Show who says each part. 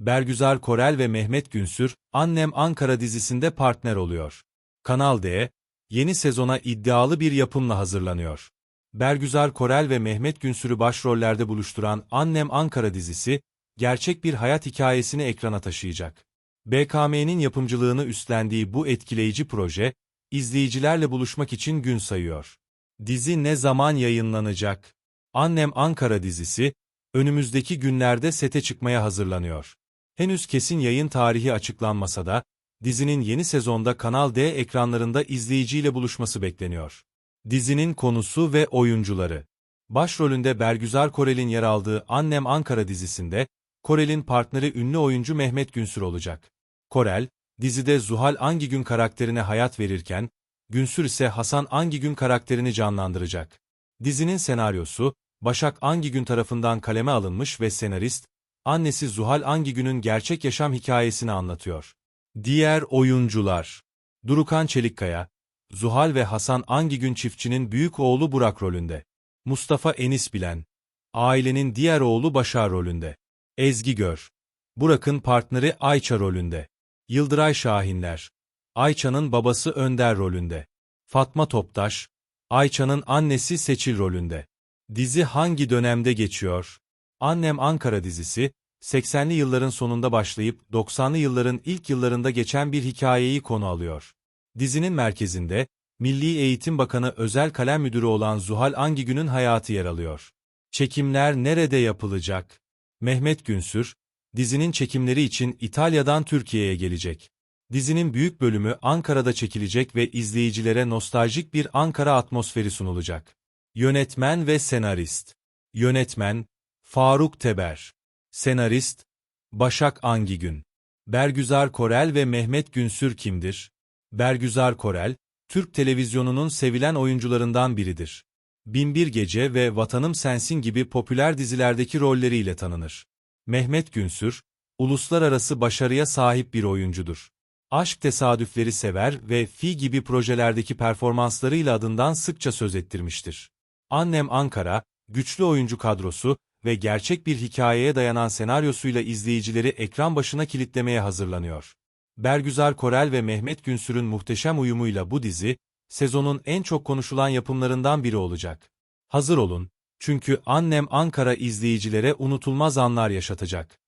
Speaker 1: Bergüzar Korel ve Mehmet Günsür, Annem Ankara dizisinde partner oluyor. Kanal D, yeni sezona iddialı bir yapımla hazırlanıyor. Bergüzar Korel ve Mehmet Günsür'ü başrollerde buluşturan Annem Ankara dizisi, gerçek bir hayat hikayesini ekrana taşıyacak. BKM'nin yapımcılığını üstlendiği bu etkileyici proje, izleyicilerle buluşmak için gün sayıyor. Dizi ne zaman yayınlanacak? Annem Ankara dizisi, önümüzdeki günlerde sete çıkmaya hazırlanıyor. Henüz kesin yayın tarihi açıklanmasa da, dizinin yeni sezonda Kanal D ekranlarında izleyiciyle buluşması bekleniyor. Dizinin konusu ve oyuncuları Başrolünde Bergüzar Korel'in yer aldığı Annem Ankara dizisinde, Korel'in partneri ünlü oyuncu Mehmet Günsür olacak. Korel, dizide Zuhal Angigün karakterine hayat verirken, Günsür ise Hasan Angigün karakterini canlandıracak. Dizinin senaryosu, Başak Angigün tarafından kaleme alınmış ve senarist, annesi Zuhal Angigün'ün gerçek yaşam hikayesini anlatıyor. Diğer oyuncular Durukan Çelikkaya, Zuhal ve Hasan Angigün çiftçinin büyük oğlu Burak rolünde. Mustafa Enis Bilen, ailenin diğer oğlu Başar rolünde. Ezgi Gör, Burak'ın partneri Ayça rolünde. Yıldıray Şahinler, Ayça'nın babası Önder rolünde. Fatma Toptaş, Ayça'nın annesi Seçil rolünde. Dizi hangi dönemde geçiyor? Annem Ankara dizisi, 80'li yılların sonunda başlayıp 90'lı yılların ilk yıllarında geçen bir hikayeyi konu alıyor. Dizinin merkezinde, Milli Eğitim Bakanı Özel Kalem Müdürü olan Zuhal Angigün'ün hayatı yer alıyor. Çekimler nerede yapılacak? Mehmet Günsür, dizinin çekimleri için İtalya'dan Türkiye'ye gelecek. Dizinin büyük bölümü Ankara'da çekilecek ve izleyicilere nostaljik bir Ankara atmosferi sunulacak. Yönetmen ve senarist Yönetmen, Faruk Teber Senarist, Başak Angigün Bergüzar Korel ve Mehmet Günsür kimdir? Bergüzar Korel, Türk televizyonunun sevilen oyuncularından biridir. Binbir Gece ve Vatanım Sensin gibi popüler dizilerdeki rolleriyle tanınır. Mehmet Günsür, uluslararası başarıya sahip bir oyuncudur. Aşk tesadüfleri sever ve Fi gibi projelerdeki performanslarıyla adından sıkça söz ettirmiştir. Annem Ankara, güçlü oyuncu kadrosu ve gerçek bir hikayeye dayanan senaryosuyla izleyicileri ekran başına kilitlemeye hazırlanıyor. Bergüzar Korel ve Mehmet Günsür'ün muhteşem uyumuyla bu dizi, sezonun en çok konuşulan yapımlarından biri olacak. Hazır olun, çünkü Annem Ankara izleyicilere unutulmaz anlar yaşatacak.